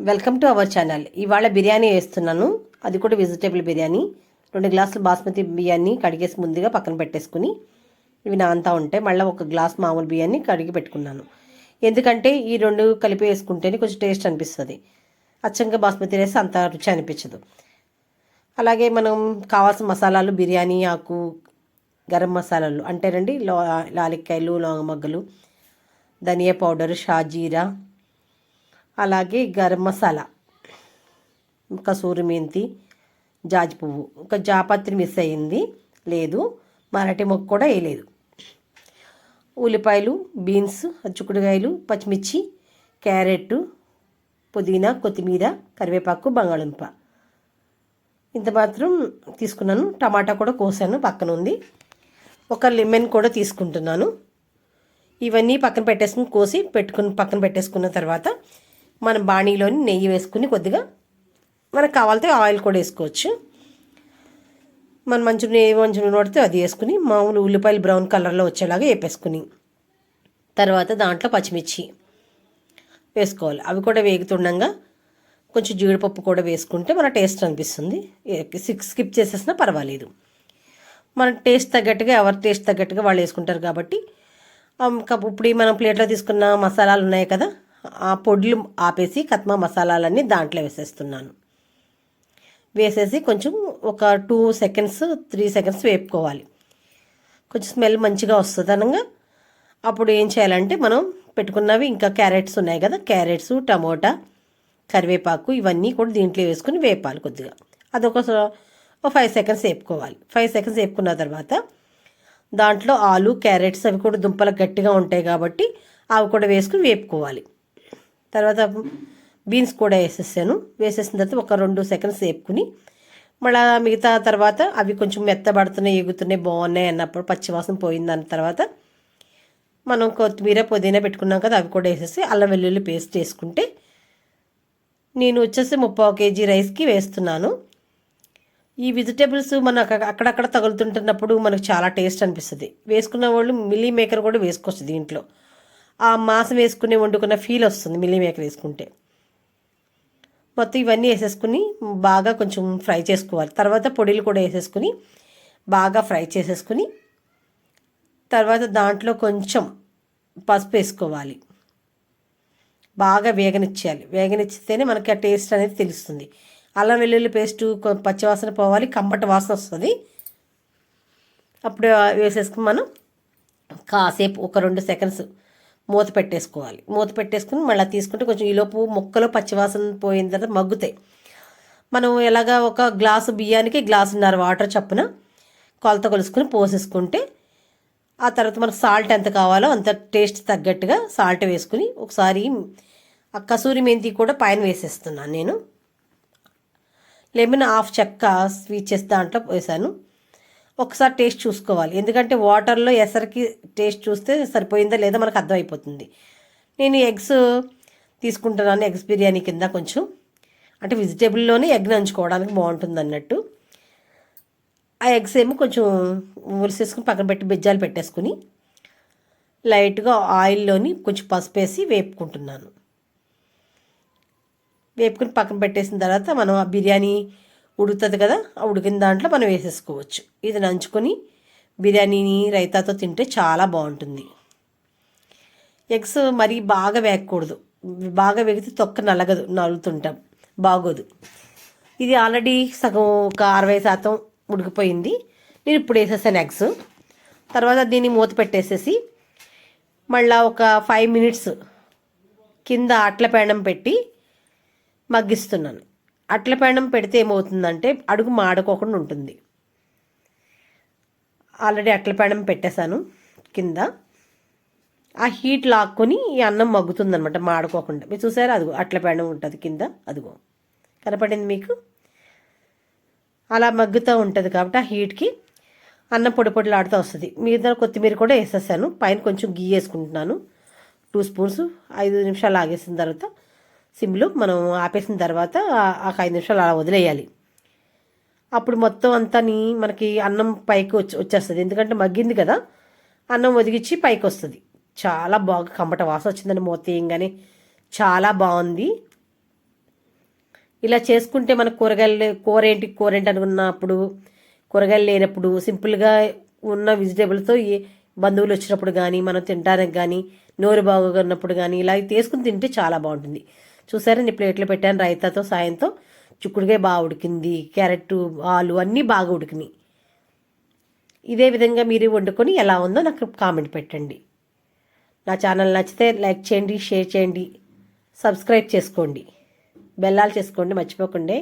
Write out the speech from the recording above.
Welcome to our channel. ఇవాళ బిర్యానీ వేస్తున్నాను. అది కూడా వెజిటేబుల్ బిర్యానీ. రెండు గ్లాసులు బాస్మతి బియ్యాన్ని కడిగేసి ముందుగా పక్కన పెట్టేసుకుని ఇవి నాంతా ఉంటాయి మళ్ళీ ఒక గ్లాస్ మామూలు బియ్యాన్ని కడిగి పెట్టుకున్నాను. ఎందుకంటే ఈ రెండు కలిపి వేసుకుంటేనే కొంచెం టేస్ట్ అనిపిస్తుంది. అచ్చంగా బాస్మతి రైస్ అంత రుచి అనిపించదు. అలాగే మనం కావాల్సిన మసాలాలు బిర్యానీ ఆకు గరం మసాలాలు అంటే రండి లా లాలిక్కాయలు మగ్గలు ధనియా పౌడర్ షాజీరా అలాగే గరం మసాలా. కసూరి మెంతి జాజి పువ్వు. ఇంకా జాపత్రి మిస్ అయ్యింది. లేదు మరాఠీ మొక్క కూడా వేయలేదు. ఉల్లిపాయలు బీన్స్ చిక్కుడుకాయలు పచ్చిమిర్చి క్యారెట్ పుదీనా కొత్తిమీర కరివేపాకు బంగాళంప ఇంత మాత్రం తీసుకున్నాను. టమాటా కూడా కోసాను పక్కన ఉంది. ఒక లెమన్ కూడా తీసుకుంటున్నాను. ఇవన్నీ పక్కన పెట్టేసుకుని కోసి పెట్టుకుని పక్కన పెట్టేసుకున్న తర్వాత మన బాణీలోని నెయ్యి వేసుకుని కొద్దిగా మనకు కావాలితే ఆయిల్ కూడా వేసుకోవచ్చు. మన మంచి నెయ్యి మంచి నూనె పడితే అది వేసుకుని మామూలు ఉల్లిపాయలు బ్రౌన్ కలర్లో వచ్చేలాగా వేపేసుకుని తర్వాత దాంట్లో పచ్చిమిర్చి వేసుకోవాలి. అవి కూడా వేగుతుండగా కొంచెం జీడిపప్పు కూడా వేసుకుంటే మన టేస్ట్ అనిపిస్తుంది. సిక్స్ స్కిప్ చేసేసినా పర్వాలేదు. మన టేస్ట్ తగ్గట్టుగా ఎవరి టేస్ట్ తగ్గట్టుగా వాళ్ళు వేసుకుంటారు కాబట్టి. ఇప్పుడు మనం ప్లేట్లో తీసుకున్న మసాలాలు ఉన్నాయి కదా ఆ పొడులు ఆపేసి కత్మా మసాలాలన్నీ దాంట్లో వేసేస్తున్నాను. వేసేసి కొంచెం ఒక టూ సెకండ్స్ త్రీ సెకండ్స్ వేపుకోవాలి. కొంచెం స్మెల్ మంచిగా వస్తుంది అనగా. అప్పుడు ఏం చేయాలంటే మనం పెట్టుకున్నవి ఇంకా క్యారెట్స్ ఉన్నాయి కదా క్యారెట్స్ టమోటా కరివేపాకు ఇవన్నీ కూడా దీంట్లో వేసుకుని వేపాలి కొద్దిగా. అదొక ఫైవ్ సెకండ్స్ వేపుకోవాలి. ఫైవ్ సెకండ్స్ వేపుకున్న తర్వాత దాంట్లో ఆలు క్యారెట్స్ అవి కూడా దుంపలు గట్టిగా ఉంటాయి కాబట్టి అవి కూడా వేసుకుని వేపుకోవాలి. తర్వాత బీన్స్ కూడా వేసేసాను. వేసేసిన తర్వాత ఒక రెండు సెకండ్స్ వేపుకుని మళ్ళీ మిగతా తర్వాత అవి కొంచెం మెత్తబడుతున్నాయి ఎగుతున్నాయి బాగున్నాయి అన్నప్పుడు పచ్చివాసన పోయింది దాని తర్వాత మనం కొత్తిమీర పుదీనా పెట్టుకున్నాం కదా అవి కూడా వేసేసి అల్లం వెల్లుల్లి పేస్ట్ వేసుకుంటే నేను వచ్చేసి ముప్పై కేజీ రైస్కి వేస్తున్నాను. ఈ వెజిటేబుల్స్ మన అక్కడక్కడ తగులుతుంటున్నప్పుడు మనకు చాలా టేస్ట్ అనిపిస్తుంది. వేసుకున్న వాళ్ళు మిల్లీ మేకర్ కూడా వేసుకోవచ్చు దీంట్లో. ఆ మాంసం వేసుకుని వండుకున్న ఫీల్ వస్తుంది మిల్లీ మేకర్ వేసుకుంటే. మొత్తం ఇవన్నీ వేసేసుకుని బాగా కొంచెం ఫ్రై చేసుకోవాలి. తర్వాత పొడిలు కూడా వేసేసుకుని బాగా ఫ్రై చేసేసుకుని తర్వాత దాంట్లో కొంచెం పసుపు వేసుకోవాలి. బాగా వేగనిచ్చేయాలి. వేగనిచ్చితేనే మనకి ఆ టేస్ట్ అనేది తెలుస్తుంది. అల్లం వెల్లుల్లి పేస్టు పచ్చివాసన పోవాలి కమ్మటి వాసన వస్తుంది. అప్పుడు వేసేసుకుని మనం కాసేపు ఒక రెండు సెకండ్స్ మూత పెట్టేసుకోవాలి. మూత పెట్టేసుకుని మళ్ళీ తీసుకుంటే కొంచెం ఈలోపు ముక్కలు పచ్చివాసన పోయిన తర్వాత మగ్గుతాయి. మనం ఎలాగా ఒక గ్లాసు బియ్యానికి గ్లాసున్నర వాటర్ చప్పున కొలత కొలుసుకుని పోసేసుకుంటే ఆ తర్వాత మనకు సాల్ట్ ఎంత కావాలో అంత టేస్ట్ తగ్గట్టుగా సాల్ట్ వేసుకుని ఒకసారి ఆ కసూరి మెంతి కూడా పైన వేసేస్తున్నాను నేను. లెమన్ హాఫ్ చెక్క స్వీట్ చేసి దాంట్లో వేసాను. ఒకసారి టేస్ట్ చూసుకోవాలి. ఎందుకంటే వాటర్లో ఎసరికి టేస్ట్ చూస్తే సరిపోయిందా లేదా మనకు అర్థమైపోతుంది. నేను ఎగ్స్ తీసుకుంటున్నాను ఎగ్స్ బిర్యానీ కింద కొంచెం. అంటే వెజిటేబుల్లోనే ఎగ్ నంచుకోవడానికి బాగుంటుంది అన్నట్టు. ఆ ఎగ్స్ ఏమో కొంచెం ఉలిసేసుకుని పక్కన పెట్టి బెజ్జాలు పెట్టేసుకుని లైట్గా ఆయిల్లోని కొంచెం పసుపు వేసి వేపుకుంటున్నాను. వేపుకుని పక్కన పెట్టేసిన తర్వాత మనం ఆ బిర్యానీ ఉడుతుంది కదా ఆ ఉడికిన దాంట్లో మనం వేసేసుకోవచ్చు. ఇది నంచుకొని బిర్యానీని రైతాతో తింటే చాలా బాగుంటుంది. ఎగ్స్ మరీ బాగా వేగకూడదు. బాగా వేగితే తొక్క నలగదు నలుగుతుంటాం బాగోదు. ఇది ఆల్రెడీ సగం ఒక అరవై శాతం ఉడికిపోయింది. నేను ఇప్పుడు వేసేసాను ఎగ్స్. తర్వాత దీన్ని మూత పెట్టేసేసి మళ్ళీ ఒక ఫైవ్ మినిట్స్ కింద అట్ల పేడం పెట్టి మగ్గిస్తున్నాను. అట్ల పేడం పెడితే ఏమవుతుందంటే అడుగు మాడుకోకుండా ఉంటుంది. ఆల్రెడీ అట్ల పేడం పెట్టేశాను కింద. ఆ హీట్ లాక్కొని ఈ అన్నం మగ్గుతుందనమాట మాడుకోకుండా. మీరు చూసారా? అదిగో అట్ల పేడం ఉంటుంది కింద. అదిగో కనపడింది మీకు? అలా మగ్గుతూ ఉంటుంది కాబట్టి ఆ హీట్కి అన్నం పొడి పొడిలాడుతూ వస్తుంది. మీద కొత్తిమీర కూడా వేసేసాను. పైన కొంచెం గీ వేసుకుంటున్నాను. టూ స్పూన్స్ ఐదు నిమిషాలు ఆగేసిన తర్వాత సిమ్లో మనం ఆపేసిన తర్వాత ఒక ఐదు నిమిషాలు అలా వదిలేయాలి. అప్పుడు మొత్తం అంతా మనకి అన్నం పైకి వచ్చి వచ్చేస్తుంది. ఎందుకంటే మగ్గింది కదా అన్నం ఒదిగిచ్చి పైకి వస్తుంది. చాలా బాగా కంపట వాసన వచ్చిందని మూత వేయంగానే చాలా బాగుంది. ఇలా చేసుకుంటే మన కూరగాయలు కూర ఏంటి కూర ఏంటి అనుకున్నప్పుడు కూరగాయలు లేనప్పుడు సింపుల్గా ఉన్న వెజిటేబుల్తో ఏ బంధువులు వచ్చినప్పుడు కానీ మనం తినడానికి కానీ నోరు బాగున్నప్పుడు కానీ ఇలా తీసుకుని తింటే చాలా బాగుంటుంది. చూసారా నేను ప్లేట్లో పెట్టాను రైతాతో సాయంతో. చిక్కుడుకాయ బాగా ఉడికింది క్యారెట్ ఆలు అన్నీ బాగా ఉడికినాయి. ఇదే విధంగా మీరు వండుకొని ఎలా ఉందో నాకు కామెంట్ పెట్టండి. నా ఛానల్ నచ్చితే లైక్ చేయండి షేర్ చేయండి సబ్స్క్రైబ్ చేసుకోండి. బెల్లాలు చేసుకోండి మర్చిపోకుండా.